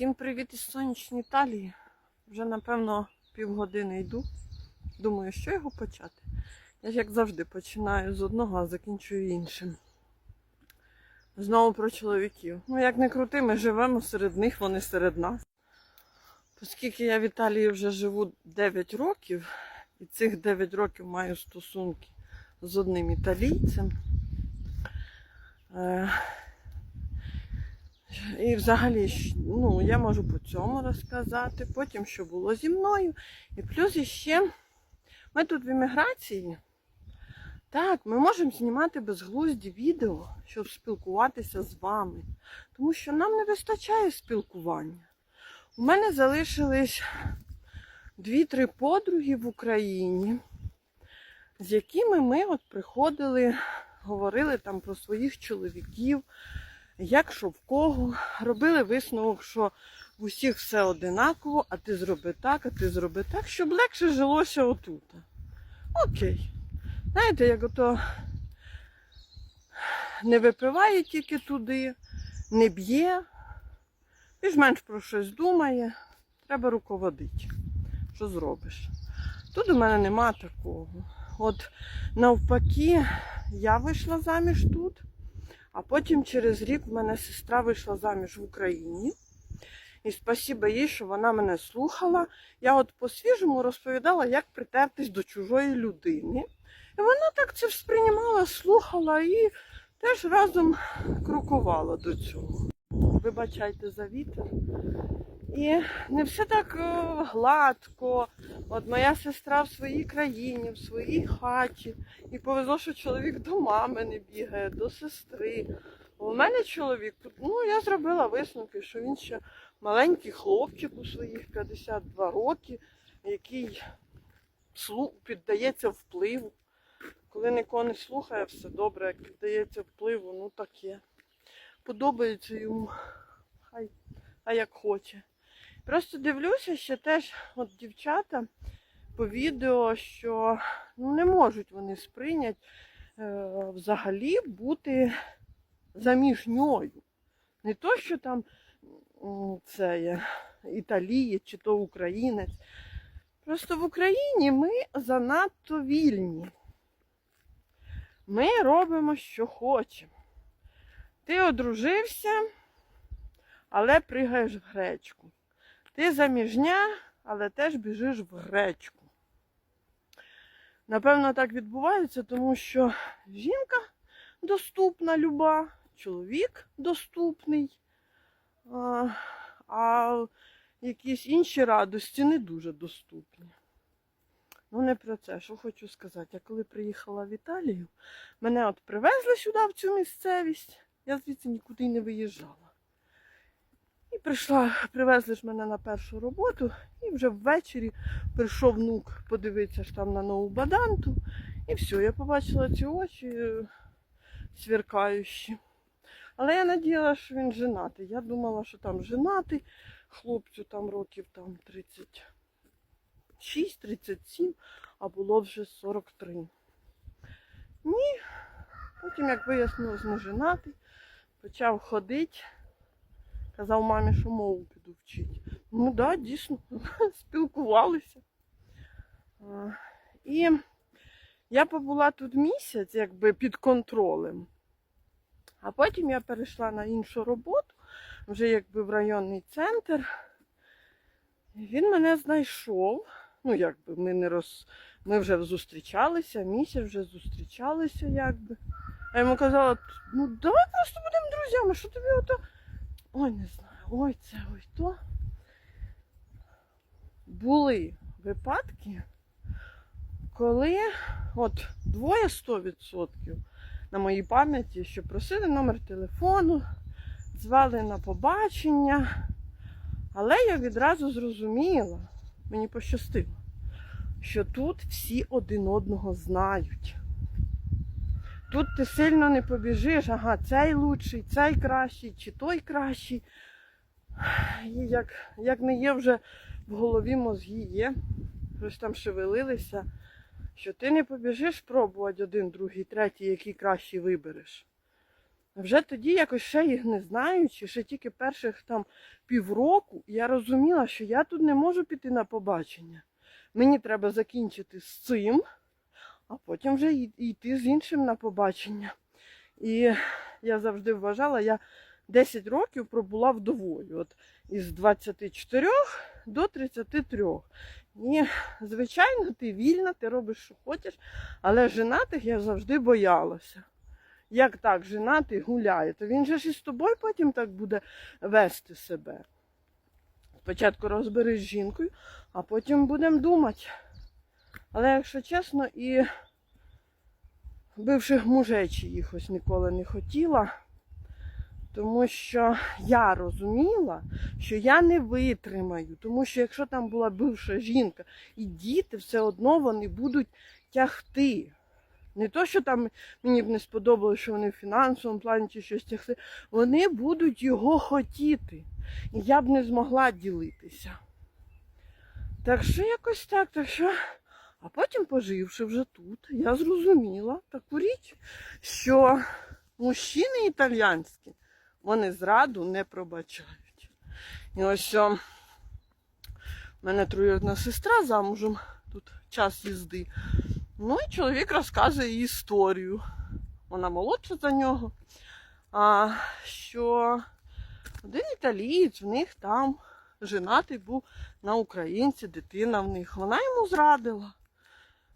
Всім привіт із сонячної Італії. Вже напевно півгодини йду. Думаю, що його почати. Я ж як завжди починаю з одного, а закінчую іншим. Знову про чоловіків. Ну, як не крути, ми живемо серед них, вони серед нас. Оскільки я в Італії вже живу 9 років, і цих 9 років маю стосунки з одним італійцем. І взагалі, ну, я можу по цьому розказати, потім, що було зі мною. І плюс іще, ми тут в еміграції. Так, ми можемо знімати безглузді відео, щоб спілкуватися з вами. Тому що нам не вистачає спілкування. У мене залишились дві-три подруги в Україні, з якими ми от приходили, говорили там про своїх чоловіків, як що в кого. Робили висновок, що в усіх все одинаково, а ти зроби так, а ти зроби так, щоб легше жилося отут. Окей. Знаєте, як ото не випиває тільки туди, не б'є, більш-менш про щось думає, треба руководити. Що зробиш? Тут у мене нема такого. От навпаки, я вийшла заміж тут, а потім через рік в мене сестра вийшла заміж в Україні. І спасіба їй, що вона мене слухала. Я от по-свіжому розповідала, як притертись до чужої людини. І вона так це сприймала, слухала і теж разом крокувала до цього. Вибачайте за вітер. І не все так е, гладко. От моя сестра в своїй країні, в своїй хаті. І повезло, що чоловік до мами не бігає, до сестри. У мене чоловік, ну я зробила висновки, що він ще маленький хлопчик у своїх 52 роки, який піддається впливу. Коли нікого не слухає, все добре, як піддається впливу, ну таке. Подобається йому, хай, а як хоче. Просто дивлюся, що теж от дівчата по відео, що ну, не можуть вони сприйняти е, взагалі бути заміжньою. Не то, що там це є італієць чи то українець. Просто в Україні ми занадто вільні. Ми робимо, що хочемо. Ти одружився, але пригаєш в гречку. Ти заміжня, але теж біжиш в гречку. Напевно, так відбувається, тому що жінка доступна люба, чоловік доступний, а, якісь інші радості не дуже доступні. Ну, не про це. Що хочу сказати. Я коли приїхала в Італію, мене от привезли сюди, в цю місцевість, я звідси нікуди не виїжджала. Прийшла, привезли ж мене на першу роботу, і вже ввечері прийшов внук подивитися ж там на нову баданту. І все, я побачила ці очі е, сверкаючі. Але я надіяла, що він женатий. Я думала, що там женатий, хлопцю там років там 36-37, а було вже 43. Ні. Потім, як вияснилось, не женатий, почав ходити. Казав мамі, що мову піду вчити. Ну так, да, дійсно, спілкувалися. І я побула тут місяць, якби під контролем. А потім я перейшла на іншу роботу, вже якби в районний центр. Він мене знайшов. Ну, якби ми не роз... ми вже зустрічалися, місяць вже зустрічалися, якби. А йому казала, ну давай просто будемо друзями, що тобі ото. Ой, не знаю, ой, це, ой то. Були випадки, коли от двоє 100% на моїй пам'яті, що просили номер телефону, звали на побачення. Але я відразу зрозуміла, мені пощастило, що тут всі один одного знають. Тут ти сильно не побіжиш, ага, цей лучший, цей кращий, чи той кращий. І як, як не є вже в голові мозги є, щось там шевелилися, що ти не побіжиш пробувати один, другий, третій, який кращий вибереш. Вже тоді, якось ще їх не знаючи, ще тільки перших там півроку, я розуміла, що я тут не можу піти на побачення. Мені треба закінчити з цим, а потім вже йти з іншим на побачення. І я завжди вважала, я 10 років пробула вдовою. От із 24 до 33. І, звичайно, ти вільна, ти робиш, що хочеш, але женатих я завжди боялася. Як так, женатий гуляє, то він же ж і з тобою потім так буде вести себе. Спочатку розберись з жінкою, а потім будемо думати. Але якщо чесно, і бивших мужей чиїхось ніколи не хотіла, тому що я розуміла, що я не витримаю, тому що якщо там була бивша жінка і діти, все одно вони будуть тягти. Не то, що там мені б не сподобалося, що вони в фінансовому плані чи щось тягти, вони будуть його хотіти. І я б не змогла ділитися. Так що якось так, так що. А потім, поживши вже тут, я зрозуміла таку річ, що мужчини італійські, вони зраду не пробачають. І ось о, в мене троюрідна сестра замужем, тут час їзди. Ну і чоловік розказує їй історію. Вона молодша за нього. А, що один італієць в них там женатий був на українці, дитина в них. Вона йому зрадила.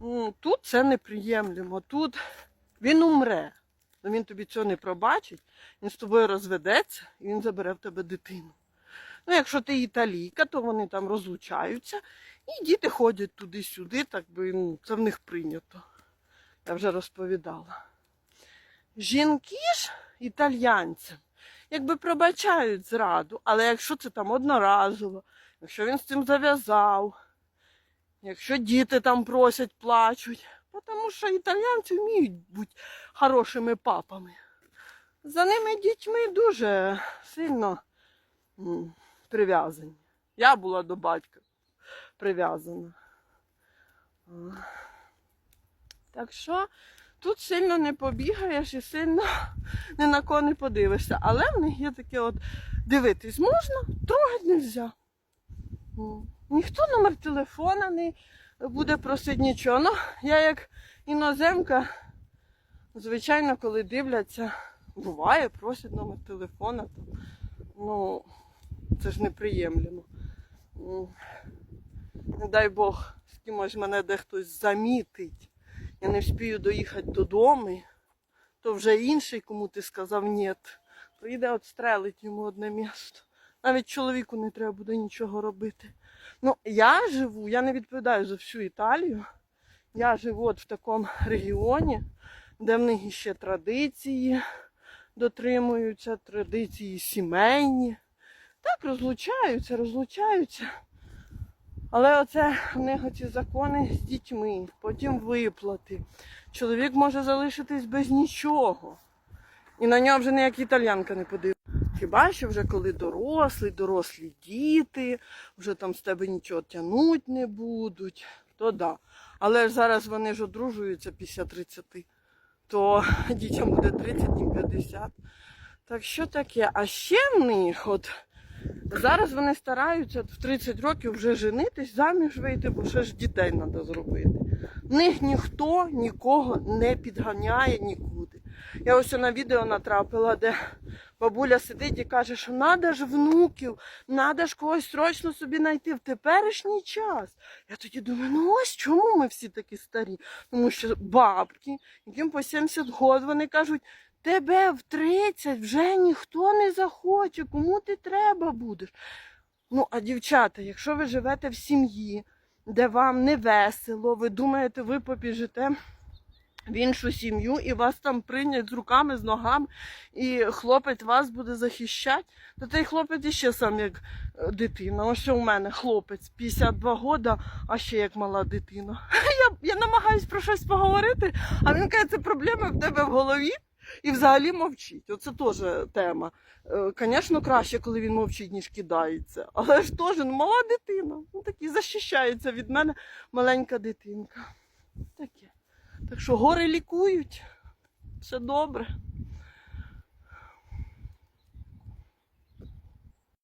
Ну, Тут це неприємлемо. Тут він умре. Ну, він тобі цього не пробачить, він з тобою розведеться і він забере в тебе дитину. Ну, якщо ти італійка, то вони там розлучаються, і діти ходять туди-сюди, так би ну, це в них прийнято. Я вже розповідала. Жінки ж італьянцям, якби пробачають зраду, але якщо це там одноразово, якщо він з цим зав'язав, якщо діти там просять, плачуть, тому що італьянці вміють бути хорошими папами. За ними дітьми дуже сильно прив'язані. Я була до батька прив'язана. Так що тут сильно не побігаєш і сильно ні на кого не подивишся. Але в них є таке от дивитись можна, трогати не можна. Ніхто номер телефона не буде просити нічого. Ну, я як іноземка, звичайно, коли дивляться, буває, просять номер телефона. То, ну, це ж неприємлемо. М, Не дай Бог, з кимось мене де хтось замітить. Я не вспію доїхати додому, то вже інший, кому ти сказав ні, прийде отстрелить йому одне місто. Навіть чоловіку не треба буде нічого робити. Ну, я живу, я не відповідаю за всю Італію. Я живу от в такому регіоні, де в них ще традиції дотримуються, традиції сімейні. Так, розлучаються, розлучаються. Але оце в них оці закони з дітьми, потім виплати. Чоловік може залишитись без нічого. І на нього вже ніяка італянка не подивиться. Хіба що вже коли дорослий, дорослі діти, вже там з тебе нічого тягнуть не будуть, то да. Але ж зараз вони ж одружуються після 30, то дітям буде 30, їм 50. Так що таке? А ще в них, от зараз вони стараються в 30 років вже женитись, заміж вийти, бо ще ж дітей треба зробити. В них ніхто нікого не підганяє нікуди. Я ось на відео натрапила, де бабуля сидить і каже, що треба ж внуків, треба ж когось срочно собі знайти в теперішній час. Я тоді думаю, ну ось чому ми всі такі старі? Тому що бабки, яким по 70 років, вони кажуть, тебе в 30 вже ніхто не захоче, кому ти треба будеш. Ну, а дівчата, якщо ви живете в сім'ї, де вам не весело, ви думаєте, ви побіжите в іншу сім'ю і вас там прийнять з руками, з ногами, і хлопець вас буде захищати, то той хлопець іще сам як е, дитина. Ось що у мене хлопець 52 года, а ще як мала дитина. Я, я намагаюсь про щось поговорити, а він каже, це проблеми в тебе в голові. І взагалі мовчить. Оце теж тема. Звісно, краще, коли він мовчить, ніж кидається. Але ж теж ну, мала дитина. Ну, такі захищається від мене маленька дитинка. Таке. Так що гори лікують. Все добре.